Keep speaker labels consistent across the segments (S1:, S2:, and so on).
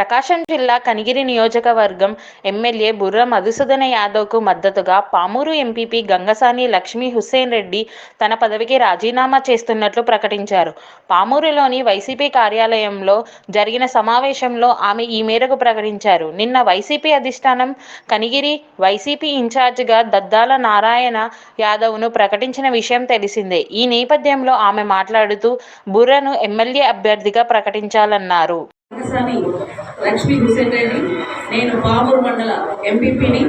S1: ప్రకాశం జిల్లా కనిగిరి నియోజకవర్గం ఎమ్మెల్యే బుర్ర మధుసూదన యాదవ్కు మద్దతుగా పామూరు ఎంపీపీ గంగసాని లక్ష్మీ హుస్సేన్ రెడ్డి తన పదవికి రాజీనామా చేస్తున్నట్లు ప్రకటించారు. పామూరులోని వైసీపీ కార్యాలయంలో జరిగిన సమావేశంలో ఆమె ఈ మేరకు ప్రకటించారు. నిన్న వైసీపీ అధిష్టానం కనిగిరి వైసీపీ ఇన్ఛార్జిగా దద్దాల నారాయణ యాదవ్ను ప్రకటించిన విషయం తెలిసిందే. ఈ నేపథ్యంలో ఆమె మాట్లాడుతూ బుర్రను ఎమ్మెల్యే అభ్యర్థిగా ప్రకటించాలన్నారు.
S2: లక్ష్మీ హుసేన్ రెడ్డి నేను పామూరు మండల ఎంపీపీని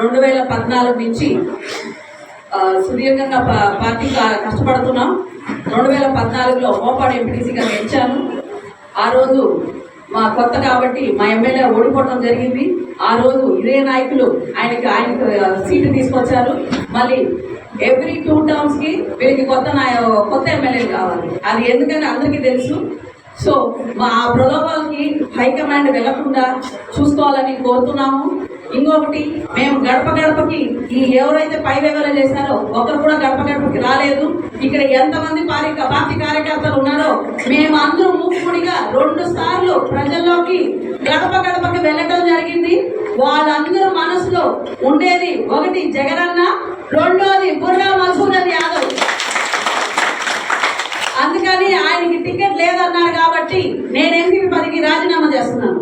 S2: రెండు వేల పద్నాలుగు నుంచి సుదీర్ఘంగా పార్టీ కష్టపడుతున్నాం. రెండు వేల పద్నాలుగులో మోపాడు ఎంపీటీసీగా గెలిచాను. ఆ రోజు మా కొత్త కాబట్టి మా ఎమ్మెల్యే ఓడిపోవడం జరిగింది. ఆ రోజు ఇదే నాయకులు ఆయనకి ఆయనకు సీటు తీసుకొచ్చారు. మళ్ళీ ఎవ్రీ టూ టర్మ్స్కి వీళ్ళకి కొత్త నాయ కొత్త ఎమ్మెల్యేలు కావాలి. అది ఎందుకని అందరికీ తెలుసు. సో మా ఆ ప్రలోభాలకి హైకమాండ్ వెళ్ళకుండా చూసుకోవాలని కోరుతున్నాము. ఇంకొకటి మేము గడప గడపకి ఈ ఎవరైతే పై వేగలు చేశారో ఒకరు కూడా గడప గడపకి రాలేదు. ఇక్కడ ఎంతమంది పార్టీ పార్టీ కార్యకర్తలు ఉన్నారో మేము అందరూ మూకుముడిగా రెండు సార్లు ప్రజల్లోకి గడప గడపకి వెళ్ళటం జరిగింది. వాళ్ళందరూ మనసులో ఉండేది ఒకటి జగనన్న రెండోది బుర్రా మసూదన్ అందుకని టికెట్ లేదన్నారు కాబట్టి నేను ఎంపీ పదికి రాజీనామా చేస్తున్నాను.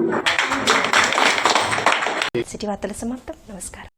S3: సిటీ వార్తల సమాప్తం. నమస్కారం.